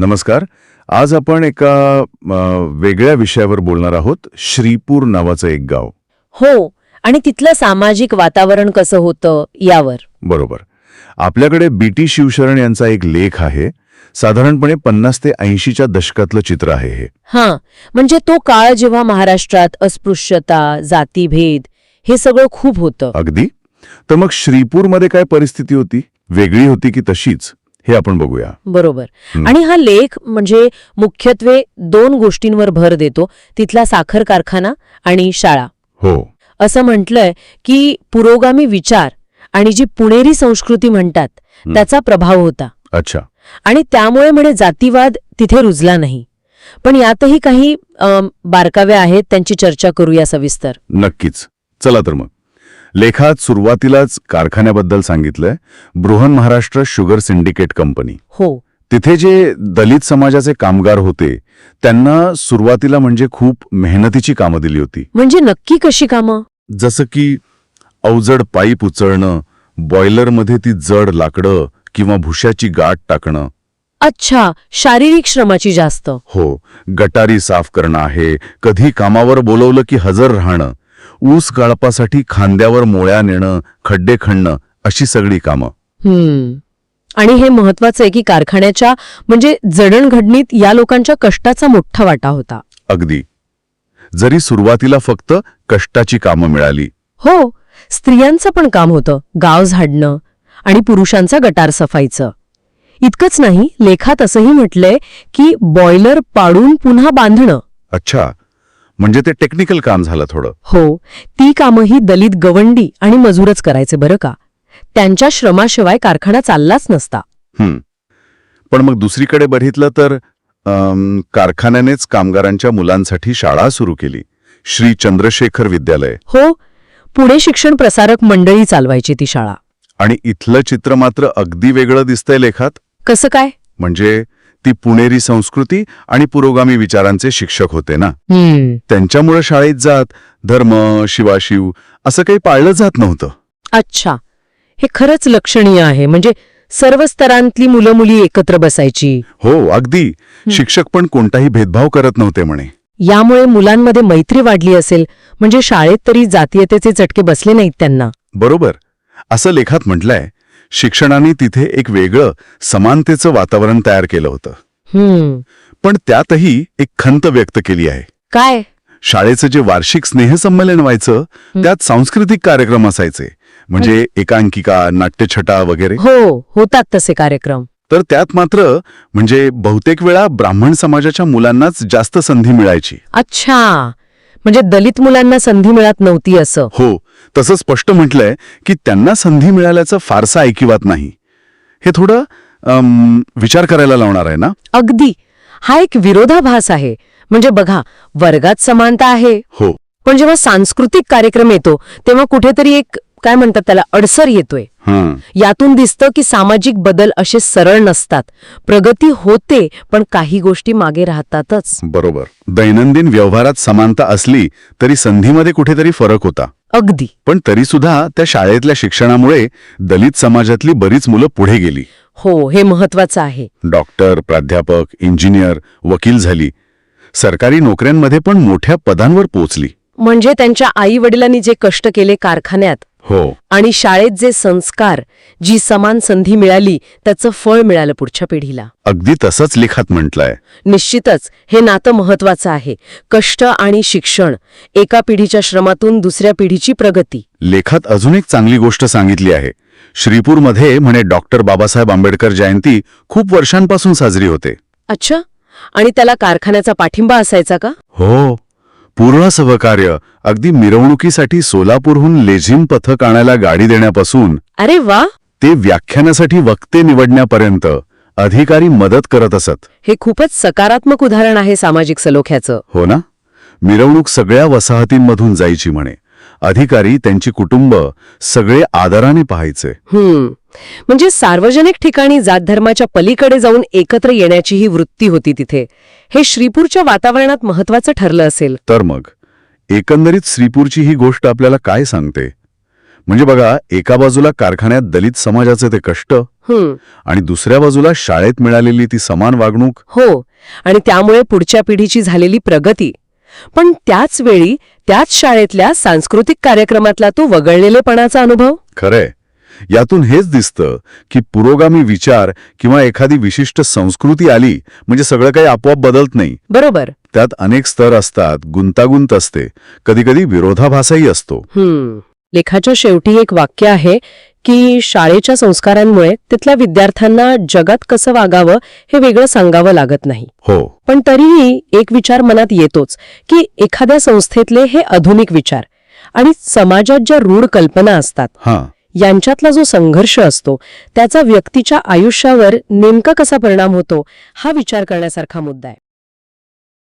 नमस्कार. आज आपण एका वेगळ्या विषयावर बोलणार आहोत श्रीपूर नावाचं एक गाव. हो आणि तिथलं सामाजिक वातावरण कसं होतं यावर? बरोबर. आपल्याकडे बी टी शिवशरण यांचा एक लेख आहे. साधारणपणे पन्नास ते ऐंशीच्या दशकातलं चित्र आहे हे. हां म्हणजे तो काळ जेव्हा महाराष्ट्रात अस्पृश्यता जातीभेद हे सगळं खूप होतं. अगदी. तर मग श्रीपूरमध्ये काय परिस्थिती होती? वेगळी होती की तशीच? हे आपण बघूया. बरोबर. आणि हा लेख म्हणजे मुख्यत्वे दोन गोष्टींवर भर देतो तिथला साखर कारखाना आणि शाळा. हो. असं म्हटलंय की पुरोगामी विचार आणि जी पुणेरी संस्कृती म्हणतात. त्याचा प्रभाव होता. अच्छा. आणि त्यामुळे म्हणे जातीवाद तिथे रुजला नाही. पण यातही काही अम, बारकावे आहेत त्यांची चर्चा करूया सविस्तर. नक्कीच. चला तर मग. लेखात सुरुवातीलाच कारखान्याबद्दल सांगितलंय. Brihan Maharashtra sugar syndicate company. हो. तिथे जे दलित समाजाचे कामगार होते त्यांना सुरुवातीला म्हणजे खूप मेहनतीची कामं दिली होती. म्हणजे नक्की कशी कामं? जसं की अवजड पाईप उचलणं बॉयलरमध्ये ती जड लाकडं किंवा भुशाची गाठ टाकणं. अच्छा शारीरिक श्रमाची जास्त. हो गटारी साफ करणं आहे कधी कामावर बोलवलं की हजर राहणं. ऊस गाळपासाठी खांद्यावर मोळ्या नेणं खड्डे खणणं अशी सगळी कामं. हम्म. आणि हे महत्वाचं आहे की कारखान्याच्या म्हणजे जडणघडणीत या लोकांच्या कष्टाचा मोठा वाटा होता. अगदी. जरी सुरुवातीला फक्त कष्टाची कामं मिळाली. हो स्त्रियांचं पण काम होतं. गाव झाडणं आणि पुरुषांचा गटार सफाईचं. इतकंच नाही लेखात असंही म्हटलंय की बॉयलर पाडून पुन्हा बांधणं. अच्छा. म्हणजे ते टेक्निकल काम झालं थोडं. हो ती कामंही दलित गवंडी आणि मजूरच करायचे बरं का? त्यांच्या श्रमाशिवाय कारखाना चाललाच नसता. हं. पण मग दुसरीकडे बघितलं तर अम, कारखान्यानेच कामगारांच्या मुलांसाठी शाळा सुरू केली. श्री चंद्रशेखर विद्यालय. हो पुणे शिक्षण प्रसारक मंडळी चालवायची ती शाळा. आणि इथलं चित्र मात्र अगदी वेगळं दिसतंय लेखात. कसं काय? म्हणजे ती पुणेरी संस्कृती आणि पुरोगामी विचारांचे शिक्षक होते ना? त्यांच्यामुळे शाळेत जात धर्म शिवाशिव असं काही पाळलं जात नव्हतं. अच्छा. हे खरंच लक्षणीय आहे. म्हणजे सर्व स्तरांतली मुलं मुली एकत्र बसायची. हो अगदी. शिक्षक पण कोणताही भेदभाव करत नव्हते म्हणे. यामुळे मुलांमध्ये मैत्री वाढली असेल म्हणजे शाळेत तरी जातीयतेचे चटके बसले नाहीत त्यांना. बरोबर. असं लेखात म्हटलंय शिक्षणाने तिथे एक वेगळं समानतेचं वातावरण तयार केलं होतं. पण त्यातही एक खंत व्यक्त केली आहे. काय? शाळेचं जे वार्षिक स्नेहसंमेलन व्हायचं त्यात सांस्कृतिक कार्यक्रम असायचे. म्हणजे एकांकिका नाट्यछटा वगैरे. हो होतात तसे कार्यक्रम. तर त्यात मात्र म्हणजे बहुतेक वेळा ब्राह्मण समाजाच्या मुलांनाच जास्त संधी मिळायची. अच्छा. म्हणजे दलित मुलांना संधी मिळत नव्हती असं. हो तसं स्पष्ट म्हटलंय की त्यांना संधी मिळाल्याचं फारसा ऐकिवात नाही. हे थोडं अम, विचार करायला लावणार आहे ना? अगदी. हा एक विरोधाभास आहे. म्हणजे बघा वर्गात समानता आहे. हो. पण जेव्हा सांस्कृतिक कार्यक्रम येतो तेव्हा कुठेतरी एक काय म्हणतात त्याला? अडसर येतोय. हं. यातून दिसतं की सामाजिक बदल असे सरळ नसतात. प्रगती होते पण काही गोष्टी मागे राहतातच. बरोबर. दैनंदिन व्यवहारात समानता असली तरी संधीमध्ये कुठेतरी फरक होता. अगदी. पण तरीसुद्धा त्या शाळेतल्या शिक्षणामुळे दलित समाजातली बरीच मुलं पुढे गेली. हो हे महत्वाचं आहे. डॉक्टर प्राध्यापक इंजिनियर वकील झाली. सरकारी नोकऱ्यांमध्ये पण मोठ्या पदांवर पोचली म्हणजे त्यांच्या आई वडिलांनी जे कष्ट केले कारखान्यात हो. आणि शाळेत जे संस्कार जी समान संधी मिळाली त्याचं फळ मिळालं पुढच्या पिढीला. अगदी तसंच लेखात म्हटलंय. निश्चितच हे नातं महत्वाचं आहे. कष्ट आणि शिक्षण एका पिढीच्या श्रमातून दुसऱ्या पिढीची प्रगती. लेखात अजून एक चांगली गोष्ट सांगितली आहे. श्रीपूरमध्ये म्हणे डॉक्टर बाबासाहेब आंबेडकर जयंती खूप वर्षांपासून साजरी होते. अच्छा? आणि त्याला कारखान्याचा पाठिंबा असायचा का? हो. पूर्ण सहकार्य अगदी मिरवणुकीसाठी सोलापूरहून लेझिम पथक आणायला गाडी देण्यापासून अरे वा! ते व्याख्यानासाठी वक्ते निवडण्यापर्यंत अधिकारी मदत करत असत. हे खूपच सकारात्मक उदाहरण आहे सामाजिक सलोख्याचं. हो ना? मिरवणूक सगळ्या वसाहतींमधून जायची म्हणे. अधिकारी त्यांची कुटुंब सगळे आदराने पाहायचे. हम्म. म्हणजे सार्वजनिक ठिकाणी जात धर्माच्या पलीकडे जाऊन एकत्र येण्याची ही वृत्ती होती तिथे. हे श्रीपूरच्या वातावरणात महत्वाचं ठरलं असेल. तर मग एकंदरीत श्रीपूरची ही गोष्ट आपल्याला काय सांगते? म्हणजे बघा एका बाजूला कारखान्यात दलित समाजाचे ते कष्ट आणि दुसऱ्या बाजूला शाळेत मिळालेली ती समान वागणूक. हो आणि त्यामुळे पुढच्या पिढीची झालेली प्रगती. पण त्याच वेळी त्याच शाळेतल्या सांस्कृतिक कार्यक्रमातला तो वगळलेलेपणाचा अनुभव? खरंय. यातून हेच दिसतं की पुरोगामी विचार किंवा एखादी विशिष्ट संस्कृती आली म्हणजे सगळं काही आपोआप बदलत नाही. बरोबर. त्यात अनेक स्तर असतात गुंतागुंत असते कधीकधी विरोधाभासही असतो. लेखाच्या शेवटी एक वाक्य आहे की शाळेच्या संस्कारांमुळे तिथल्या विद्यार्थ्यांना जगात कसं वागावं हे वेगळं सांगावं लागत नाही. हो. पण तरीही एक विचार मनात येतोच की एखाद्या संस्थेतले हे आधुनिक विचार आणि समाजात ज्या रूढ कल्पना असतात हां. यांच्यातला जो संघर्ष असतो त्याचा व्यक्तीच्या आयुष्यावर नेमका कसा परिणाम होतो हा विचार करण्यासारखा मुद्दा आहे.